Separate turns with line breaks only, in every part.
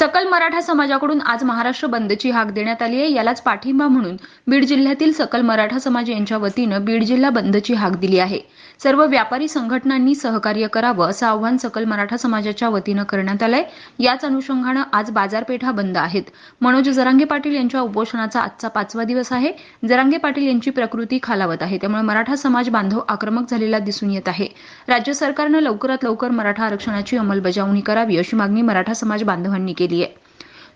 सकल मराठा समाजाकडून आज महाराष्ट्र बंदची हाक देण्यात आली आहे. यालाच पाठिंबा म्हणून बीड जिल्ह्यातील सकल मराठा समाज यांच्या वतीनं बीड जिल्हा बंदची हाक दिली आहे. सर्व व्यापारी संघटनांनी सहकार्य करावं असं आव्हान सकल मराठा समाजाच्या वतीनं करण्यात आलंय. याच अनुषंगानं आज बाजारपेठा बंद आहेत. मनोज जरांगे पाटील यांच्या उपोषणाचा आजचा पाचवा दिवस आहे. जरांगे पाटील यांची प्रकृती खालावत आहे. त्यामुळे मराठा समाज बांधव आक्रमक झालेला दिसून येत आहे. राज्य सरकारनं लवकरात लवकर मराठा आरक्षणाची अंमलबजावणी करावी अशी मागणी मराठा समाज बांधवांनी केली आहे.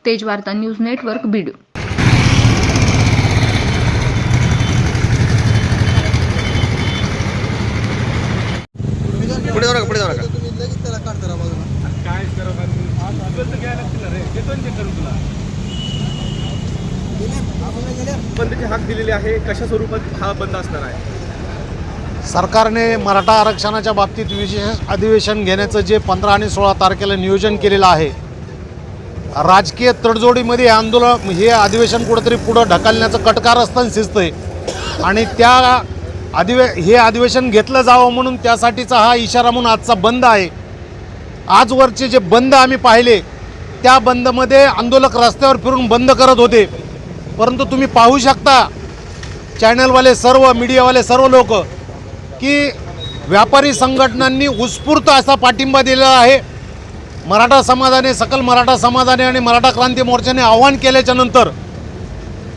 तेज वार्ता न्यूज नेटवर्क बीड.
पुढे जाऊ नका पुढे जाऊ नका.
तुम्ही लगेच त्याला काढता राहा बाजूला
काय करू का तुझं तर घ्यायला लागतील ना रे देतो ना ते करून तुला
गेले आपण गेले
बंदची हाक दिलेली आहे. कशा स्वरूपात हा बंद असणार आहे?
सरकारने मराठा आरक्षणाच्या बाबतीत विशेष अधिवेशन घेण्याचं जे पंधरा आणि सोळा तारखेला नियोजन केलेलं आहे राजकीय तडजोडीमध्ये आंदोलन हे अधिवेशन कुठंतरी पुढं ढकलण्याचं कटकारस्थान शिजतंय आणि त्या अधिवे हे अधिवेशन घेतलं जावं म्हणून त्यासाठीचा हा इशारा म्हणून आजचा बंद आहे. आजवरचे जे बंद आम्ही पाहिले त्या बंदमध्ये आंदोलक रस्त्यावर फिरून बंद करत होते. परंतु तुम्ही पाहू शकता चॅनलवाले सर्व मीडियावाले सर्व लोक की व्यापारी संघटनांनी उत्स्फूर्त असा पाठिंबा दिलेला आहे. मराठा समाजाने सकल मराठा समाजाने आणि मराठा क्रांती मोर्चाने आव्हान केल्याच्यानंतर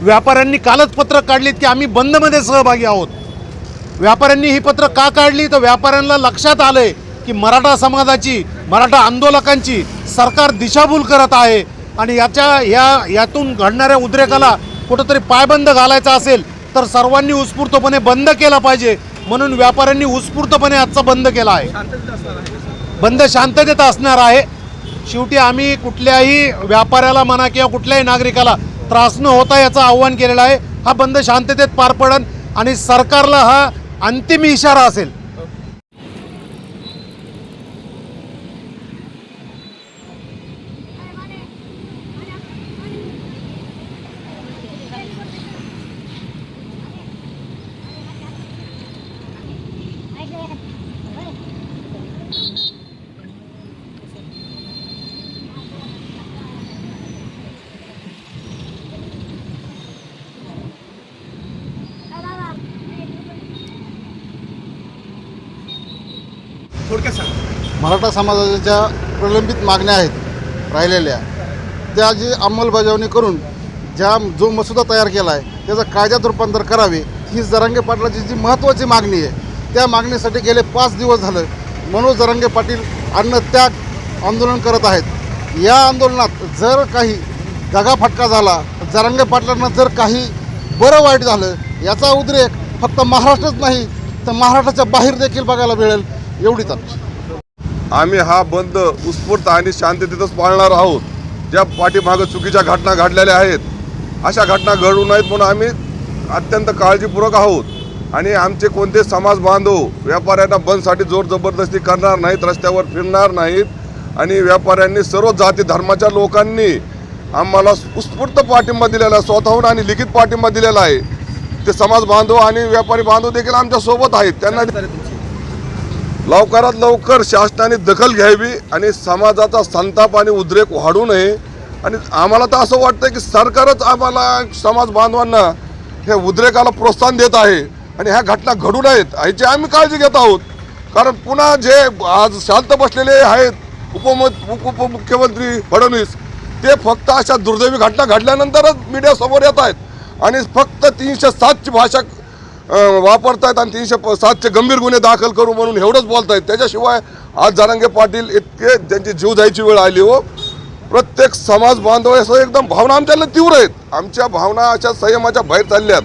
व्यापाऱ्यांनी कालच पत्रक काढलीत की आम्ही बंदमध्ये सहभागी आहोत. व्यापाऱ्यांनी ही पत्र का काढली? तर व्यापाऱ्यांना लक्षात आलंय की मराठा समाजाची मराठा आंदोलकांची सरकार दिशाभूल करत आहे आणि याच्या या यातून घडणाऱ्या उद्रेकाला कुठंतरी पायबंद घालायचा असेल तर सर्वांनी उत्स्फूर्तपणे बंद केला पाहिजे. म्हणून व्यापाऱ्यांनी उत्स्फूर्तपणे आजचा बंद केला आहे. बंद शांततेत असणार आहे. शेवटी आम्ही कुठल्याही व्यापाऱ्याला म्हणा किंवा कुठल्याही नागरिकाला त्रास न होता याचं आव्हान केलेलं आहे. हा बंद शांततेत पार पडन आणि सरकारला हा अंतिम इशारा असेल.
थोडक्यात
मराठा समाजाच्या प्रलंबित मागण्या आहेत राहिलेल्या. त्या जी अंमलबजावणी करून ज्या जो मसुदा तयार केला आहे त्याचं कायद्यात रूपांतर करावे ही जरांगे पाटलाची जी महत्त्वाची मागणी आहे त्या मागणीसाठी गेले पाच दिवस झालं मनोज जरांगे पाटील अन्नत्याग आंदोलन करत आहेत. या आंदोलनात जर काही दगाफटका झाला जरांगे पाटलांना जर काही बरं वाईट झालं याचा उद्रेक फक्त महाराष्ट्रच नाही तर महाराष्ट्राच्या बाहेर देखील बघायला मिळेल. एवढीच आमची.
आम्ही हा बंद उत्स्फूर्त आणि शांततेतच पाळणार आहोत. ज्या पाठीमागं चुकीच्या घटना घडलेल्या आहेत अशा घटना घडू नयेत म्हणून आम्ही अत्यंत काळजीपूर्वक आहोत. आणि आमचे कोणते समाज बांधव व्यापाऱ्यांना बंदसाठी जोर जबरदस्ती करणार नाहीत रस्त्यावर फिरणार नाहीत आणि व्यापाऱ्यांनी सर्व जाती धर्माच्या लोकांनी आम्हाला उत्स्फूर्त पाठिंबा दिलेला आहे स्वतःहून आणि लिखित पाठिंबा दिलेला आहे. ते समाज बांधव आणि व्यापारी बांधव देखील आमच्यासोबत आहेत. त्यांना लवकरात लवकर शासनाने दखल घ्यावी आणि समाजाचा संताप आणि उद्रेक वाढू नये. आणि आम्हाला तर असं वाटतं की सरकारच आम्हाला समाज बांधवांना हे उद्रेकाला प्रोत्साहन देत आहे आणि ह्या घटना घडू नयेत ह्याची आम्ही काळजी घेत आहोत. कारण पुन्हा जे आज शांत बसलेले आहेत उपम उपमुख्यमंत्री फडणवीस ते फक्त अशा दुर्दैवी घटना घडल्यानंतरच मीडियासमोर येत आहेत. आणि फक्त तीनशे सातची भाषा वापरतायत आणि तीनशे प- सातशे गंभीर गुन्हे दाखल करू म्हणून एवढंच बोलतायत. त्याच्याशिवाय आज जारंगे पाटील इतके त्यांची जीव जायची वेळ आली हो. प्रत्येक समाज बांधव असं एकदम भावना आमच्याला तीव्र आहेत. आमच्या भावना अशा संयमाच्या बाहेर चालल्यात.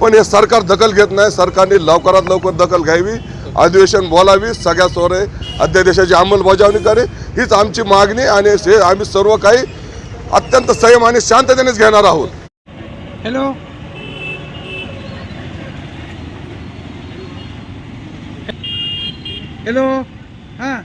पण हे सरकार दखल घेत नाही. सरकारने लवकरात लवकर दखल घ्यावी अधिवेशन बोलावी. सगळ्या सोरे अध्यादेशाची अंमलबजावणी करे हीच आमची मागणी आणि हे आम्ही सर्व काही अत्यंत संयम आणि शांततेनेच घेणार आहोत.
हॅलो हॅलो हां